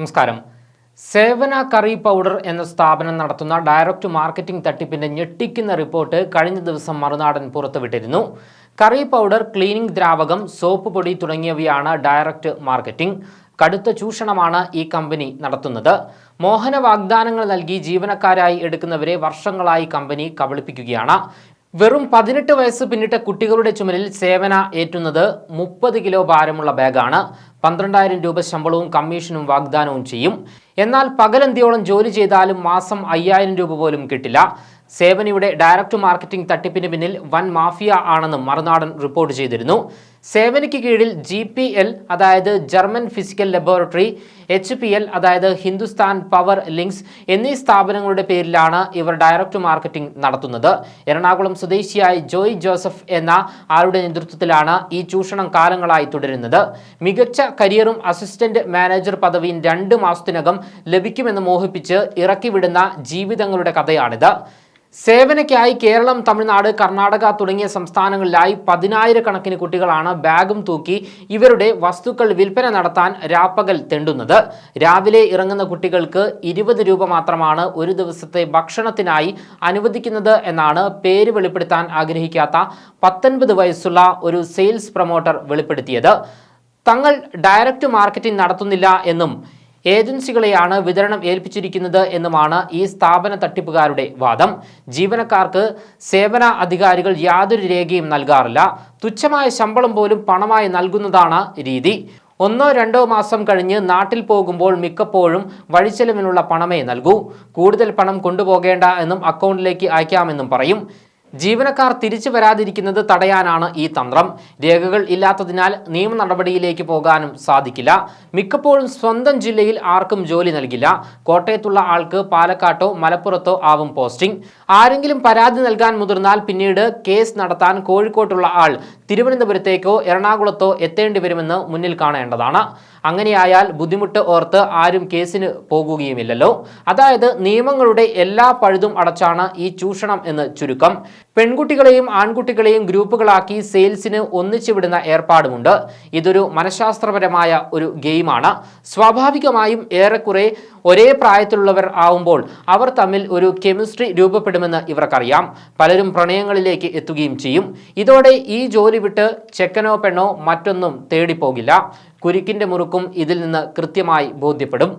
നമസ്കാരം. സേവന curry powder എന്ന സ്ഥാപനം നടത്തുന്ന ഡയറക്റ്റ് മാർക്കറ്റിംഗ് തട്ടിപ്പിന്റെ ഞെട്ടിക്കുന്ന റിപ്പോർട്ട് കഴിഞ്ഞ ദിവസം മറുനാടൻ പുറത്തുവിട്ടിരുന്നു. കറി പൗഡർ ക്ലീനിംഗ് ദ്രാവകം സോപ്പ് പൊടി തുടങ്ങിയവയാണ് ഡയറക്റ്റ് മാർക്കറ്റിംഗ്. കടുത്ത ചൂഷണമാണ് ഈ കമ്പനി നടത്തുന്നത്. മോഹന വാഗ്ദാനങ്ങൾ നൽകി ജീവനക്കാരായി എടുക്കുന്നവരെ വർഷങ്ങളായി കമ്പനി കബളിപ്പിക്കുകയാണ്. വെറും പതിനെട്ട് വയസ്സ് പിന്നിട്ട കുട്ടികളുടെ ചുമലിൽ സേവന ഏറ്റുന്നത് മുപ്പത് കിലോ ഭാരമുള്ള ബാഗാണ്. പന്ത്രണ്ടായിരം രൂപ ശമ്പളവും കമ്മീഷനും വാഗ്ദാനവും ചെയ്യും. എന്നാൽ പകലന്തിയോളം ജോലി ചെയ്താലും മാസം അയ്യായിരം രൂപ പോലും കിട്ടില്ല. സേവനിയുടെ ഡയറക്ട് മാർക്കറ്റിംഗ് തട്ടിപ്പിന് പിന്നിൽ വൻ മാഫിയ ആണെന്ന് മറുനാടൻ റിപ്പോർട്ട് ചെയ്തിരുന്നു. സേവനയ്ക്ക് കീഴിൽ ജി പി എൽ അതായത് German physical laboratory H P L അതായത് ഹിന്ദുസ്ഥാൻ പവർ ലിങ്ക്സ് എന്നീ സ്ഥാപനങ്ങളുടെ പേരിലാണ് ഇവർ ഡയറക്ട് മാർക്കറ്റിംഗ് നടത്തുന്നത്. എറണാകുളം സ്വദേശിയായ ജോയ് ജോസഫ് എന്ന ആളുടെ നേതൃത്വത്തിലാണ് ഈ ചൂഷണം കാലങ്ങളായി തുടരുന്നത്. മികച്ച കരിയറും അസിസ്റ്റന്റ് മാനേജർ പദവിയും രണ്ട് മാസത്തിനകം ലഭിക്കുമെന്ന് മോഹിപ്പിച്ച് ഇറക്കിവിടുന്ന ജീവിതങ്ങളുടെ കഥയാണിത്. സേവനയ്ക്കായി കേരളം തമിഴ്നാട് കർണാടക തുടങ്ങിയ സംസ്ഥാനങ്ങളിലായി പതിനായിരക്കണക്കിന് കുട്ടികളാണ് ബാഗും തൂക്കി ഇവരുടെ വസ്തുക്കൾ വിൽപ്പന നടത്താൻ രാപ്പകൽ തെണ്ടുന്നത്. രാവിലെ ഇറങ്ങുന്ന കുട്ടികൾക്ക് ഇരുപത് രൂപ മാത്രമാണ് ഒരു ദിവസത്തെ ഭക്ഷണത്തിനായി അനുവദിക്കുന്നത് എന്നാണ് പേര് വെളിപ്പെടുത്താൻ ആഗ്രഹിക്കാത്ത പത്തൊൻപത് വയസ്സുള്ള ഒരു സെയിൽസ് പ്രൊമോട്ടർ വെളിപ്പെടുത്തിയത്. തങ്ങൾ ഡയറക്റ്റ് മാർക്കറ്റിംഗ് നടത്തുന്നില്ല എന്നും ഏജൻസികളെയാണ് വിതരണം ഏൽപ്പിച്ചിരിക്കുന്നത് എന്നുമാണ് ഈ സ്ഥാപന തട്ടിപ്പുകാരുടെ വാദം. ജീവനക്കാർക്ക് സേവന അധികാരികൾ യാതൊരു രേഖയും നൽകാറില്ല. തുച്ഛമായ ശമ്പളം പോലും പണമായി നൽകുന്നതാണ് രീതി. ഒന്നോ രണ്ടോ മാസം കഴിഞ്ഞ് നാട്ടിൽ പോകുമ്പോൾ മിക്കപ്പോഴും വഴിച്ചെലവിനുള്ള പണമേ നൽകൂ. കൂടുതൽ പണം കൊണ്ടുപോകേണ്ട എന്നും അക്കൗണ്ടിലേക്ക് അയക്കാമെന്നും പറയും. ജീവനക്കാർ തിരിച്ചു വരാതിരിക്കുന്നത് തടയാനാണ് ഈ തന്ത്രം. രേഖകൾ ഇല്ലാത്തതിനാൽ നിയമ നടപടിയിലേക്ക് പോകാനും സാധിക്കില്ല. മിക്കപ്പോഴും സ്വന്തം ജില്ലയിൽ ആർക്കും ജോലി നൽകില്ല. കോട്ടയത്തുള്ള ആൾക്ക് പാലക്കാട്ടോ മലപ്പുറത്തോ ആവും പോസ്റ്റിംഗ്. ആരെങ്കിലും പരാതി നൽകാൻ മുതിർന്നാൽ പിന്നീട് കേസ് നടത്താൻ കോഴിക്കോട്ടുള്ള ആൾ തിരുവനന്തപുരത്തേക്കോ എറണാകുളത്തോ എത്തേണ്ടി വരുമെന്ന് മുന്നിൽ കാണേണ്ടതാണ്. അങ്ങനെയായാൽ ബുദ്ധിമുട്ട് ഓർത്ത് ആരും കേസിന് പോകുകയുമില്ലല്ലോ. അതായത് നിയമങ്ങളുടെ എല്ലാ പഴുതും അടച്ചാണ് ഈ ചൂഷണം എന്ന് ചുരുക്കം. പെൺകുട്ടികളെയും ആൺകുട്ടികളെയും ഗ്രൂപ്പുകളാക്കി സെയിൽസിന് ഒന്നിച്ചു വിടുന്ന ഏർപ്പാടുമുണ്ട്. ഇതൊരു മനഃശാസ്ത്രപരമായ ഒരു ഗെയിമാണ്. സ്വാഭാവികമായും ഏറെക്കുറെ ഒരേ പ്രായത്തിലുള്ളവർ ആവുമ്പോൾ അവർ തമ്മിൽ ഒരു കെമിസ്ട്രി രൂപപ്പെടുമെന്ന് ഇവർക്കറിയാം. പലരും പ്രണയങ്ങളിലേക്ക് എത്തുകയും ചെയ്യും. ഇതോടെ ഈ ജോലി വിട്ട് ചെക്കനോ പെണ്ണോ മറ്റൊന്നും തേടിപ്പോകില്ല. കുരുക്കിന്റെ മുറുക്കും ഇതിൽ നിന്ന് കൃത്യമായി ബോധ്യപ്പെടും.